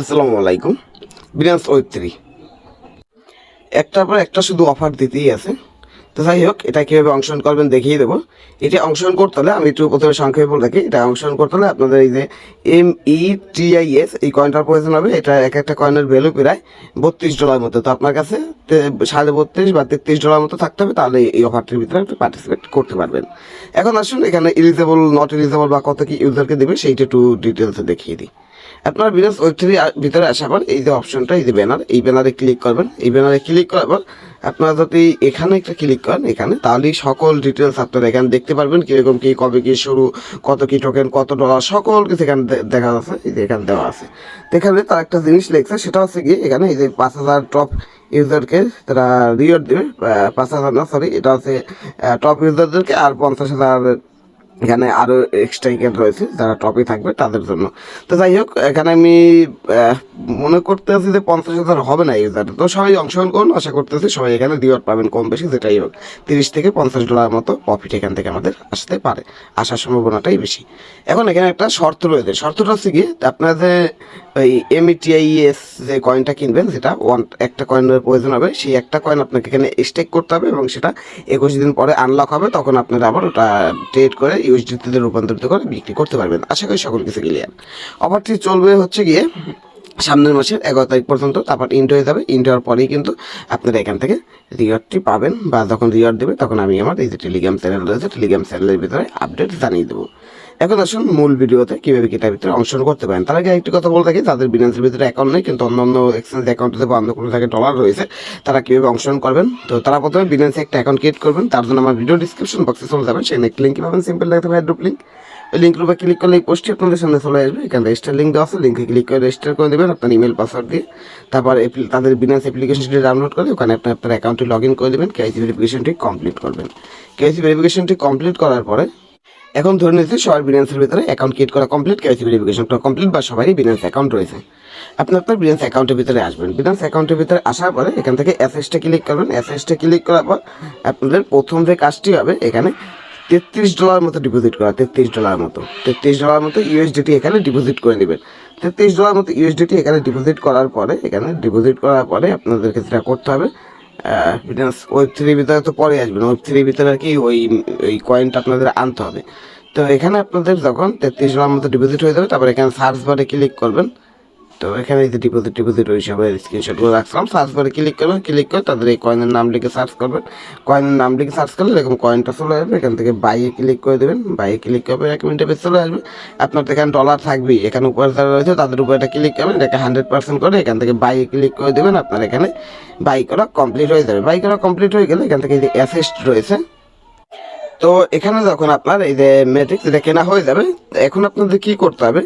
আসসালামু আলাইকুম। Binance web three একটার পর একটা শুধু অফার দিতেই আছে। তো যাই হোক, এটা কীভাবে অংশগ্রহণ করবেন দেখিয়ে দেবো। এটা অংশগ্রহণ করতে হলে আমি একটু প্রথমে সংক্ষেপে বলে থাকি, এটা অংশগ্রহণ করতে হলে আপনাদের এই যে M E T I S এই কয়েনটার প্রয়োজন হবে। এটা এক একটা কয়েনের ভ্যালু প্রায় বত্রিশ ডলার মতো। তো আপনার কাছে সাড়ে বত্রিশ বা তেত্রিশ ডলার মতো থাকতে হবে, তাহলে এই অফারটির ভিতরে আপনি পার্টিসিপেট করতে পারবেন। এখন আসুন, এখানে ইলিজেবল নট ইলিজেবল বা কত কি ইউজারকে দেবে, সেইটা একটু ডিটেলসে দেখিয়ে দিই। আপনার বিজনেস ওয়েব থ্রি ভিতরে আসার পর এই যে অপশনটা এই যে ব্যানার এই ব্যানারে ক্লিক করবেন। এই ব্যানারে ক্লিক করার পর আপনারা যদি এখানে একটা ক্লিক করেন, এখানে, তাহলেই সকল ডিটেলস আপনারা এখানে দেখতে পারবেন, কীরকম কী, কবে কী শুরু, কত কী টোকেন কত ডলার সকল কিছু এখানে দেখা যাচ্ছে, এই যে এখানে দেওয়া আছে। এখানে তার একটা জিনিস লেগছে সেটা হচ্ছে কি এখানে এই যে পাঁচ হাজার টপ ইউজারকে তারা রিওয়ার্ড দেবে পাঁচ হাজার না সরি এটা হচ্ছে টপ ইউজারদেরকে আর পঞ্চাশ হাজার এখানে আরও এক্সট্রা ইকেট রয়েছে যারা টপে থাকবে তাদের জন্য। তো যাই হোক, এখানে আমি মনে করতেছি যে পঞ্চাশ হাজার হবে না ইউজার তো সবাই অংশগ্রহণ করুন, আশা করতেছি সবাই এখানে রিওয়ার্ড পাবেন কম বেশি, যেটাই হোক। তিরিশ থেকে পঞ্চাশ ডলার মতো প্রফিট এখান থেকে আমাদের আসতে পারে, আসার সম্ভাবনাটাই বেশি। এখন এখানে একটা শর্ত রয়েছে। শর্তটা হচ্ছে কি আপনার যে ওই এমইটিআইএস যে কয়েনটা কিনবেন, যেটা ওয়ান একটা কয়েনের প্রয়োজন হবে, সেই একটা কয়েন আপনাকে এখানে স্টেক করতে হবে এবং সেটা একুশ দিন পরে আনলক হবে, তখন আপনারা আবার ওটা ট্রেড করে ইউএসডিতে রূপান্তরিত করে বিক্রি করতে পারবেন। আশা করি সকল কিছু ক্লিয়ার অফারটি চলবে হচ্ছে গিয়ে সামনের মাসের এগারো তারিখ পর্যন্ত, তারপর ইন্ট হয়ে যাবে। ইন্ট হওয়ার পরেই কিন্তু আপনারা এখান থেকে রিওয়ার্ডটি পাবেন বা যখন রিওয়ার্ড দেবে, তখন আমি আমার এই যে টেলিগ্রাম চ্যানেল রয়েছে টেলিগ্রাম চ্যানেলের ভিতরে আপডেট জানিয়ে দেবো। এখন আসুন মূল ভিডিওতে কীভাবে কিটার ভিতরে অংশগ্রহণ করতে পারেন। তার আগে একটি কথা বলে থাকি তাদের বিনান্সের ভিতরে অ্যাকাউন্ট নেই, কিন্তু অন্যান্য এক্সচেঞ্জ অ্যাকাউন্টে বা অন্য কোনো জায়গায় ডলার রয়েছে, তারা কীভাবে অংশগ্রহণ করবেন? তো তারা প্রথমে বিনান্সে একটা অ্যাকাউন্ট ক্রিয়েট করবেন। তার জন্য আমার ভিডিও ডিসক্রিপশন বক্সে চলে যাবেন। সেখানে একটি লিঙ্ক পাবেন সিম্পল লাগতে হবে অ্যাড্রপ লিঙ্ক ওই লিঙ্কের উপর ক্লিক করলে এই পোস্টটি আপনাদের সামনে চলে আসবে। এখানে রেজিস্টার লিঙ্ক দেওয়া আছে। লিঙ্কে ক্লিক করে রেজিস্টার করে দেবেন আপনার ইমেল পাসওয়ার্ড দিয়ে। তারপর তাদের বিনান্স অ্যাপ্লিকেশনটি ডাউনলোড করে ওখানে আপনি আপনার অ্যাকাউন্টে লগ ইন করে দেবেন কেআইসি ভেরিফিকেশনটি কমপ্লিট করবেন। কেআইসি ভেরিফিকেশনটি কমপ্লিট করার পরে এখন ধরে নিচ্ছি সবার বিনান্সের ভিতরে অ্যাকাউন্ট ক্রিয়েট করা কমপ্লিট কেআইসি ভেরিফিকেশনটা কমপ্লিট বা সবারই বিনান্স অ্যাকাউন্ট রয়েছে। আপনি আপনার বিনান্স অ্যাকাউন্টের ভিতরে আসবেন। বিনান্স অ্যাকাউন্টের ভিতরে আসার পরে এখান থেকে অ্যাসেসটা ক্লিক করবেন। অ্যাসেসটা ক্লিক করার পর আপনাদের প্রথম যে কাজটি হবে, এখানে তেত্রিশ ডলার মতো ডিপোজিট করা, তেত্রিশ ডলার মতো। তেত্রিশ ডলার মতো ইউএসডিটি এখানে ডিপোজিট করে নেবেন। তেত্রিশ ডলার মতো ইউএসডিটি এখানে ডিপোজিট করার পরে, এখানে ডিপোজিট করার পরে আপনাদেরকে সেটা করতে হবে বিনান্স ওয়েব থ্রির ভিতরে তো পরে আসবেন ওয়েব থ্রির ভিতরে আর কি ওই ওই কয়েনটা আপনাদের আনতে হবে। তো এখানে আপনাদের যখন তেত্রিশ ডলার মতো ডিপোজিট হয়ে যাবে, তারপর এখানে সার্চ বারে ক্লিক করবেন। তো এখানে এই যে ডিপোজিট ডিপোজিট ওই সবের স্ক্রিনশটগুলো রাখলাম সার্চ করে ক্লিক করবেন ক্লিক করে তাদের এই কয়েনের নাম লিখে সার্চ করবেন। কয়েনের নাম লিখে সার্চ করলে এরকম কয়েনটা চলে আসবে, এখান থেকে বাইয়ে ক্লিক করে দেবেন। বাইয়ে ক্লিক করবে এক মিনিটে বেশ চলে আসবে। আপনার তো এখানে ডলার থাকবেই, এখানে উপরে যারা রয়েছে তাদের উপরে এটা ক্লিক করবেন, এটাকে হান্ড্রেড পার্সেন্ট করে এখান থেকে বাইয়ে ক্লিক করে দেবেন, আপনার এখানে বাই করা কমপ্লিট হয়ে যাবে। বাই করা কমপ্লিট হয়ে গেলে এখান থেকে যে অ্যাসেস্ট রয়েছে। তো এখানে যখন আপনার এই যে ম্যাট্রিক্স এটা কেনা হয়ে যাবে এখন আপনাদের কি করতে হবে?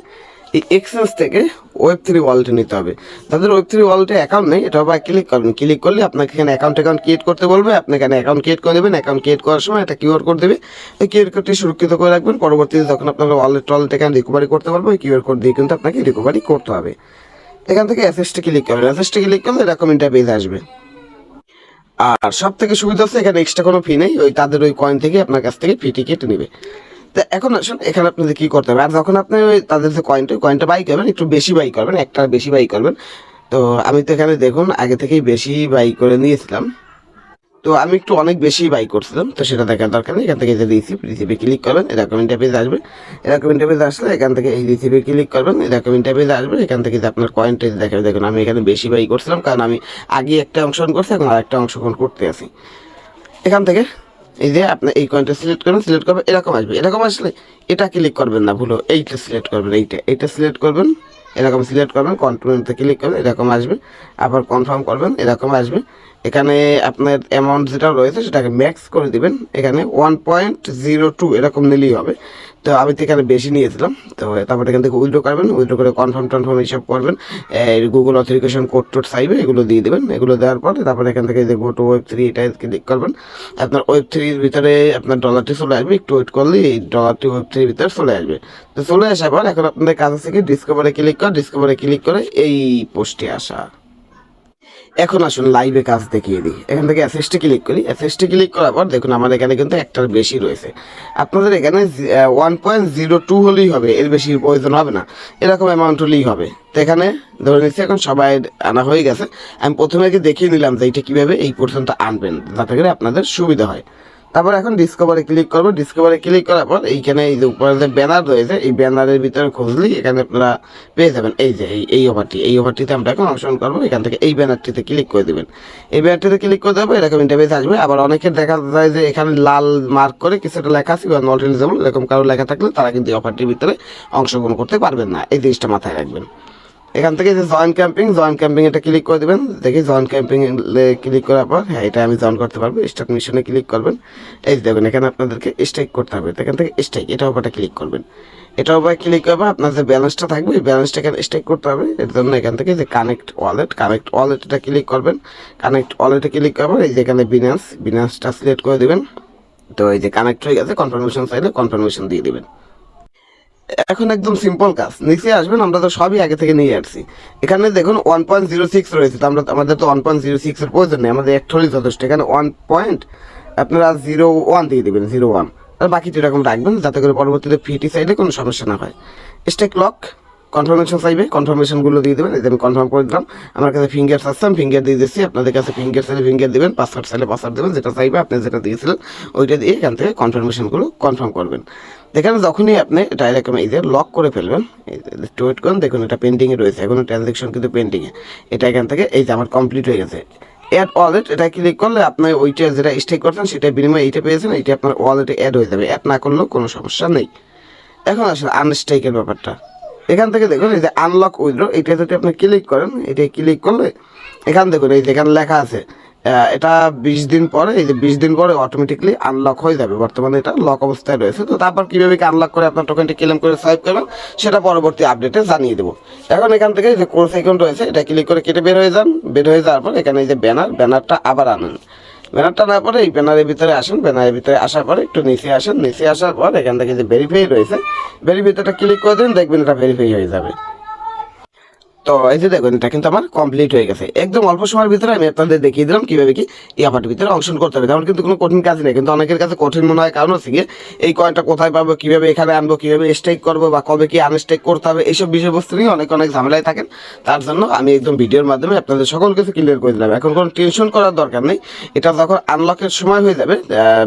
এই এক্সচেঞ্জ থেকে ওয়েব থ্রি ওয়ালেটে নিতে হবে। তাদের ওয়েব থ্রি ওয়ালেটে অ্যাকাউন্ট নেই, এটা আবার ক্লিক করবেন। ক্লিক করলে আপনাকে এখানে অ্যাকাউন্ট অ্যাকাউন্ট ক্রিয়েট করতে বলবে। আপনি এখানে অ্যাকাউন্ট ক্রিয়েট করে দেবেন। অ্যাকাউন্ট ক্রিয়েট করার সময় একটা কিউআর কোড দেবে। এই কিউআর কোডটি সুরক্ষিত করে রাখবেন। পরবর্তীতে যখন আপনার ওয়ালেট টলেট এখানে রিকভারি করতে পারবে ওই কিউআর কোড দিয়ে কিন্তু আপনাকে রিকভারি করতে হবে। এখান থেকে অ্যাসেসটি ক্লিক করবেন। অ্যাসেসটি ক্লিক করলে এরকম ইন্টারভিউ আসবে। আর সব থেকে সুবিধা হচ্ছে এখানে এক্সট্রা কোনো ফি নেই। ওই তাদের ওই কয়েন থেকে আপনার কাছ থেকে ফি কেটে নেবে। তো এখন আসুন, এখানে আপনাদের কি করতে হবে? আর যখন আপনি ওই তাদের যে কয়েনটা কয়েনটা বাই করবেন, একটু বেশি বাই করবেন, একটা বেশি বাই করবেন। তো আমি তো এখানে দেখুন, আগে থেকেই বেশি বাই করে নিয়েছিলাম। তো আমি একটু অনেক বেশি বাই করছিলাম, তো সেটা দেখার দরকার নেই। এখান থেকে যে রিসিপ্ট রিসিপে ক্লিক করবেন এরকম ইন্টারভিউ আসবে। এরকম ইন্টারভিউ আসলে এখান থেকে এই রিসিপে ক্লিক করবেন এরকম ইন্টারভিউ আসবে। এখান থেকে যে আপনার কয়েনটা দেখেন, দেখুন, আমি এখানে বেশি বাই করছিলাম, কারণ আমি আগে একটা অংশগ্রহণ করছি, এখন আরেকটা অংশগ্রহণ করতে আছি। এখান থেকে এই যে আপনি এই কয়েনটা সিলেক্ট করবেন সিলেক্ট করবেন, এরকম আসবে। এরকম আসলে এটা ক্লিক করবেন না, ভুলো, এইটা সিলেক্ট করবেন, এইটা এইটা সিলেক্ট করবেন, এরকম সিলেক্ট করবেন কন্ট্রোলতে ক্লিক করবেন, এরকম আসবে। আবার কনফার্ম করবেন, এরকম আসবে। এখানে আপনার অ্যামাউন্ট যেটা রয়েছে সেটাকে ম্যাক্স করে দিবেন। এখানে ওয়ান পয়েন্ট জিরো টু এরকম নিলেই হবে। তো আমি তো এখানে বেশি নিয়েছিলাম। তো তারপর এখান থেকে উইড্রো করবেন। উইড্রো করে কনফার্ম টনফার্ম এইসব করবেন। গুগল অথেরিকেশন কোড টোড চাইবে, এগুলো দিয়ে দেবেন। এগুলো দেওয়ার পরে তারপরে এখান থেকে যে গোটো ওয়েব থ্রি এটা ক্লিক করবেন। আপনার ওয়েব থ্রির ভিতরে আপনার ডলারটি চলে আসবে। একটু ওয়েট করলে এই ডলারটি ওয়েব থ্রির ভিতরে চলে আসবে। তো চলে আসার পর এখন আপনাদের কাছ থেকে ডিসকভারে ক্লিক করে। ডিসকভারে ক্লিক করে এই পোস্টে আসা। এখন আসুন লাইভে কাজ দেখিয়ে দিই। এখান থেকে অ্যাসেসটি ক্লিক করি। অ্যাসেসটি ক্লিক করার পর দেখুন আমার এখানে কিন্তু একটার বেশি রয়েছে। আপনাদের এখানে ওয়ান পয়েন্ট জিরো টু হলেই হবে। এর বেশি প্রয়োজন হবে না। এরকম অ্যামাউন্ট হলেই হবে। তো এখানে ধরে নিচ্ছি, এখন সবাই আনা হয়ে গেছে। আমি প্রথমে আগে দেখিয়ে নিলাম যে এইটা কীভাবে এই পর্যন্ত আনবেন যাতে করে আপনাদের সুবিধা হয়। তারপর এখন ডিসকভারে ক্লিক করব। ডিসকভারে ক্লিক করার পর এইখানে এই যে উপরে যে ব্যানার রয়েছে, এই ব্যানারের ভিতরে খুঁজলেই এখানে আপনারা পেয়ে যাবেন। এই যে এই এই ওভারটি এই ওভারটিতে আমরা এখন অংশগ্রহণ করব। এখান থেকে এই ব্যানারটিতে ক্লিক করে দেবেন। এই ব্যানারটিতে ক্লিক করে দেবো এরকম ইন্টারভিউ আসবে। আবার অনেকের দেখা যায় যে এখানে লাল মার্ক করে কিছুটা লেখা আছে বা নট এলিজেবল এরকম কারও লেখা থাকলে তারা কিন্তু এই অফারটির ভিতরে অংশগ্রহণ করতে পারবেন না। এই জিনিসটা মাথায় রাখবেন। এখান থেকে যে জয়েন ক্যাম্পিং জয়েন ক্যাম্পিং এটা ক্লিক করে দেবেন। দেখি জয়েন ক্যাম্পিং ক্লিক করার পর হ্যাঁ এটা আমি জয়েন করতে পারব। স্টার্ট মিশনে ক্লিক করবেন। এই যে দেখুন, এখানে আপনাদেরকে স্ট্রাইক করতে হবে। এখান থেকে স্ট্রাইক এটার উপরটা ক্লিক করবেন। এটার উপরে ক্লিক করবে আপনার যে ব্যালেন্সটা থাকবে, এই ব্যালেন্সটা এখানে স্ট্রাইক করতে হবে। এর জন্য এখান থেকে যে কানেক্ট ওয়ালেট কানেক্ট ওয়ালেট এটা ক্লিক করবেন। কানেক্ট ওয়ালেটে ক্লিক করবেন এই যে এখানে বিনান্স বিনান্সটা সিলেক্ট করে দেবেন। তো এই যে কানেক্ট হয়ে গেছে কনফার্মেশন চাইলে কনফার্মেশন দিয়ে দিবেন। এখন একদম সিম্পল কাজ। নিচে আসবেন, আমরা তো সবই আগে থেকে নিয়ে আসছি। এখানে দেখুন ওয়ান পয়েন্ট জিরো সিক্স রয়েছে, তো আমরা আমাদের তো ওয়ান পয়েন্ট জিরো সিক্সের প্রয়োজন নেই, আমাদের এক হলেই যথেষ্ট। এখানে ওয়ান পয়েন্ট আপনারা জিরো ওয়ান দিয়ে দেবেন জিরো ওয়ান আর বাকিটা এরকম রাখবেন, যাতে করে পরবর্তীতে ফিটি সাইডে কোনো সমস্যা না হয়। স্টেক লক কনফার্মেশন চাইবে কনফার্মেশনগুলো দিয়ে দেবেন, এই যে আমি কনফার্ম করে দিলাম। আমার কাছে ফিঙ্গার আসছে আমি ফিঙ্গার দিয়ে দিচ্ছি আপনাদের কাছে ফিঙ্গার চাইলে ফিঙ্গার দেবেন পাসওয়ার্ড চাইলে পাসওয়ার্ড দেবেন, যেটা চাইবে, আপনি যেটা দিয়েছিলেন, ওইটা দিয়ে এখান থেকে কনফার্মেশনগুলো কনফার্ম করবেন। দেখেন, যখনই আপনি এটা এরকম এই যে লক করে ফেলবেন একটু ওয়েট করুন, দেখুন এটা পেন্ডিংয়ে রয়েছে, এখনও ট্রানজ্যাকশন কিন্তু পেন্ডিংয়ে এটা এখান থেকে, এই যে আমার কমপ্লিট হয়ে গেছে। অ্যাড ওয়ালেট এটা ক্লিক করলে আপনি ওইটা যেটা স্টেক করছেন সেটা বিনিময়ে এইটা পেয়েছেন, এইটা আপনার ওয়ালেটে অ্যাড হয়ে যাবে। অ্যাড না করলেও কোনো সমস্যা নেই। এখন আসলে আনস্টেকের ব্যাপারটা। এখান থেকে দেখুন, এই যে আনলক উইথড্র এটা যদি আপনি ক্লিক করেন, এটা ক্লিক করলে এখান দেখুন, এই যে এখানে লেখা আছে এটা বিশ দিন পরে, এই যে বিশ দিন পরে অটোমেটিকলি আনলক হয়ে যাবে। বর্তমানে এটা লক অবস্থায় রয়েছে। তো তারপর কীভাবে কি আনলক করে আপনার টোকেনটি ক্লেম করে সাইভ করবেন, সেটা পরবর্তী আপডেটে জানিয়ে দেবো। এখন এখান থেকে যে কোর্স অ্যাকাউন্ট রয়েছে, এটা ক্লিক করে কেটে বের হয়ে যান। বের হয়ে যাওয়ার পর এখানে এই যে ব্যানার ব্যানারটা আবার আনেন। ব্যানারটা না পরে এই ব্যানারের ভিতরে আসেন, ব্যানারের ভিতরে আসার পরে একটু নিচে আসেন, নিচে আসার পর এখান থেকে যে ভেরিফাই রয়েছে ভেরিফাইটা ক্লিক করে দিন, দেখবেন এটা ভেরিফাই হয়ে যাবে। তো এই যে দেখুন, এটা কিন্তু আমার কমপ্লিট হয়ে গেছে। একদম অল্প সময়ের ভিতরে আমি আপনাদের দেখিয়ে দিলাম কীভাবে কি অফারটির ভিতরে অংশগ্রহণ করতে হবে। তেমন কিন্তু কোনো কঠিন কাজ নেই, কিন্তু অনেকের কাছে কঠিন মনে হয় কারণ হচ্ছে এই কয়েনটা কোথায় পাবো, কীভাবে এখানে আনব, কীভাবে স্টেক করব বা কবে কি আনস্টেক করতে হবে, এইসব বিষয়বস্তু নিয়ে অনেক অনেক ঝামেলায় থাকেন। তার জন্য আমি একদম ভিডিওর মাধ্যমে আপনাদের সকল কিছু ক্লিয়ার করে দিলাম। এখন কোনো টেনশন করার দরকার নেই। এটা যখন আনলকের সময় হয়ে যাবে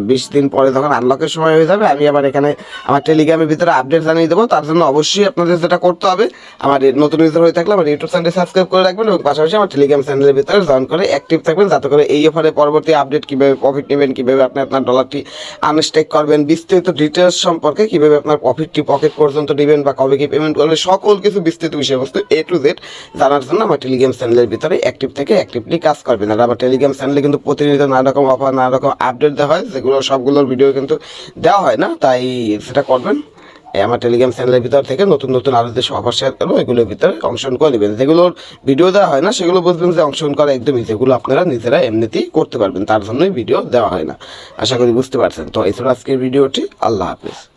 বিশ দিন পরে যখন আনলকের সময় হয়ে যাবে, আমি আবার এখানে আমার টেলিগ্রামের ভিতরে আপডেট জানিয়ে দেবো। তার জন্য অবশ্যই আপনাদের যেটা করতে হবে, আমার নতুন ইউজার হয়ে থাকলে আমার ইউটিউব চ্যানেল সাবস্ক্রাইব করে রাখবেন এবং পাশাপাশি আমার টেলিগ্রাম চ্যানেলের ভিতরে জয়েন করে অ্যাক্টিভ থাকবেন। যাতে করে এই অফারে পরবর্তী আপডেট কীভাবে প্রফিট নেবেন, কীভাবে আপনি আপনার ডলারটি আনস্টেক করবেন, বিস্তারিত ডিটেলস সম্পর্কে কীভাবে আপনার প্রফিটটি পকেট পর্যন্ত নেবেন বা কবে কি পেমেন্ট করবেন, সকল কিছু বিস্তৃত বিষয়বস্তু এ টু জেড জানার জন্য আমার টেলিগ্রাম চ্যানেলের ভিতরে অ্যাক্টিভ থেকে অ্যাক্টিভলি কাজ করবেন। আর আমার টেলিগ্রাম চ্যানেলে কিন্তু প্রতিনিয়ত নানা রকম অফার নানা রকম আপডেট দেওয়া হয়, যেগুলো সবগুলোর ভিডিও কিন্তু দেওয়া হয় না, তাই সেটা করবেন। আমার টেলিগ্রাম চ্যানেলের ভিতর থেকে নতুন নতুন আরও যে অফার শেয়ার করব এগুলোর ভিতরে অংশগ্রহণ করে নেবেন। যেগুলোর ভিডিও দেওয়া হয় না, সেগুলো বুঝবেন যে অংশগ্রহণ করা একদমই যেগুলো আপনারা নিজেরা এমনিতেই করতে পারবেন, তার জন্যই ভিডিও দেওয়া হয় না। আশা করি বুঝতে পারছেন। তো এছাড়া আজকের ভিডিওটি আল্লাহ হাফিজ।